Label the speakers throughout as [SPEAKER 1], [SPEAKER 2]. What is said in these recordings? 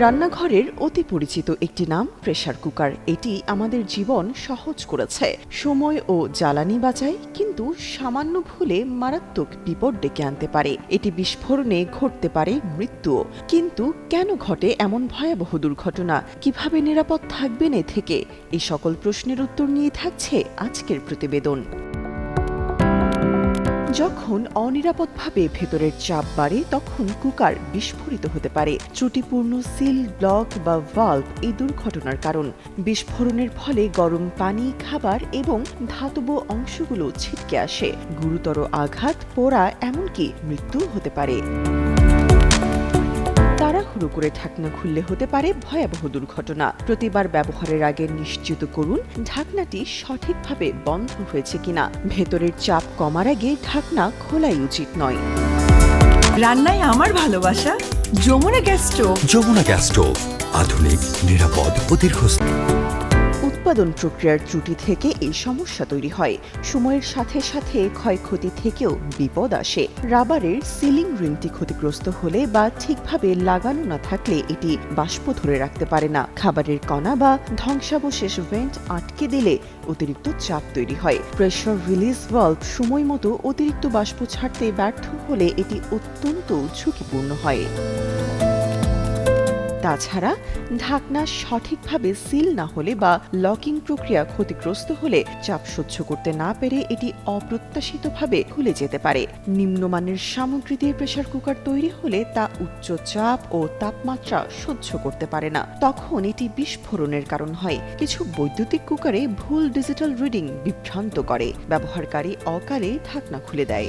[SPEAKER 1] রান্নাঘরের অতি পরিচিত একটি নাম প্রেসার কুকার। এটি আমাদের জীবন সহজ করেছে। সময় ও জ্বালানি বাঁচায়, কিন্তু সামান্য ভুলে মারাত্মক বিপদ ডেকে আনতে পারে। এটি বিস্ফোরণে ঘটতে পারে মৃত্যুও। কিন্তু কেন ঘটে এমন ভয়াবহ দুর্ঘটনা? কীভাবে নিরাপদ থাকবেন এ থেকে? এই সকল প্রশ্নের উত্তর নিয়ে থাকছে আজকের প্রতিবেদন। যখন অনিরাপদভাবে ভেতরের চাপ বাড়ে, তখন কুকার বিস্ফোরিত হতে পারে। ত্রুটিপূর্ণ সিল, ব্লক বা ভাল্ভ এই দুর্ঘটনার কারণ। বিস্ফোরণের ফলে গরম পানি, খাবার এবং ধাতব অংশগুলো ছিটকে আসে। গুরুতর আঘাত, পোড়া এমনকি মৃত্যু হতে পারে। তাড়াহুড়ো করে ঢাকনা খুললে হতে পারে ভয়াবহ দুর্ঘটনা। প্রতিবার ব্যবহারের আগে নিশ্চিত করুন ঢাকনাটি সঠিকভাবে বন্ধ হয়েছে কিনা। ভেতরের চাপ কমার আগে ঢাকনা খোলাই উচিত নয়।
[SPEAKER 2] রান্নায় আমার ভালোবাসা? Jamuna gas stove.
[SPEAKER 3] Jamuna gas stove আধুনিক নিরাপদ ও দীর্ঘস্থায়ী।
[SPEAKER 1] উৎপাদন প্রক্রিয়ার ত্রুটি থেকে এই সমস্যা তৈরি হয়। সময়ের সাথে সাথে ক্ষয়ক্ষতি থেকেও বিপদ আসে। রাবারের সিলিং রিংটি ক্ষতিগ্রস্ত হলে বা ঠিকভাবে লাগানো না থাকলে এটি বাষ্প ধরে রাখতে পারে না। খাবারের কণা বা ধ্বংসাবশেষ ভেন্ট আটকে দিলে অতিরিক্ত চাপ তৈরি হয়। প্রেশার রিলিজ ভাল্ভ সময় মতো অতিরিক্ত বাষ্প ছাড়তে ব্যর্থ হলে এটি অত্যন্ত ঝুঁকিপূর্ণ হয়। তাছাড়া ঢাকনা সঠিকভাবে সিল না হলে বা লকিং প্রক্রিয়া ক্ষতিগ্রস্ত হলে চাপ সহ্য করতে না পেরে এটি অপ্রত্যাশিতভাবে খুলে যেতে পারে। নিম্নমানের সামগ্রী দিয়ে প্রেসার কুকার তৈরি হলে তা উচ্চ চাপ ও তাপমাত্রা সহ্য করতে পারে না। তখন এটি বিস্ফোরণের কারণ হয়। কিছু বৈদ্যুতিক কুকারে ভুল ডিজিটাল রিডিং বিভ্রান্ত করে। ব্যবহারকারী অকালে ঢাকনা খুলে দেয়।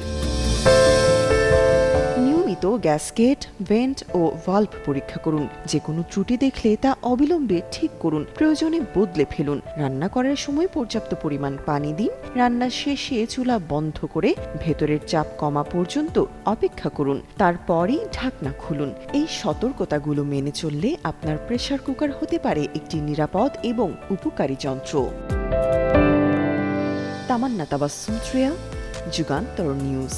[SPEAKER 1] গ্যাসকেট ভেন্ট ও ভাল্ভ পরীক্ষা করুন। যে কোনো ত্রুটি দেখলে তা অবিলম্বে ঠিক করুন। প্রয়োজনে বদলে ফেলুন। রান্না করার সময় পর্যাপ্ত পরিমাণ পানি দিন। রান্না শেষে চুলা বন্ধ করে ভেতরের চাপ কমা পর্যন্ত অপেক্ষা করুন। তারপরই ঢাকনা খুলুন। এই সতর্কতাগুলো মেনে চললে আপনার প্রেসার কুকার হতে পারে একটি নিরাপদ এবং উপকারী যন্ত্র। তামান্না তাবাসুম শ্রেয়া, যুগান্তর নিউজ।